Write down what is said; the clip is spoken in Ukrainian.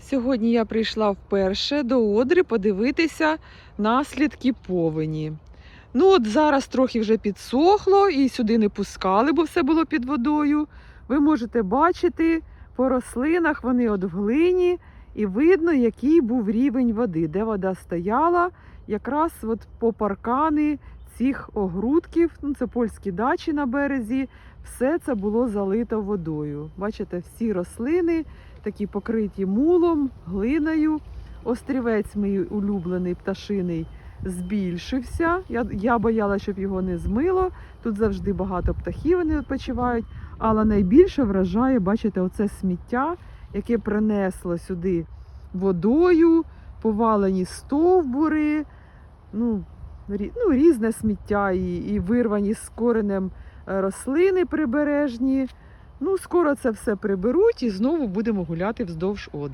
Сьогодні я прийшла вперше до Одри подивитися наслідки повені. Ну, от зараз трохи вже підсохло і сюди не пускали, бо все було під водою. Ви можете бачити по рослинах, вони от в глині, і видно, який був рівень води, де вода стояла, якраз от по паркани цих огрудків, ну це польські дачі на березі, все це було залито водою. Бачите, всі рослини такі покриті мулом, глиною. Острівець мій улюблений пташиний збільшився. Я, я боялася, щоб його не змило. Тут завжди багато птахів вони відпочивають. Але найбільше вражає, бачите, оце сміття, яке принесло сюди водою, повалені стовбури, ну, ну, різне сміття і, і вирвані з коренем е, рослини прибережні. Ну, скоро це все приберуть і знову будемо гуляти вздовж Одри.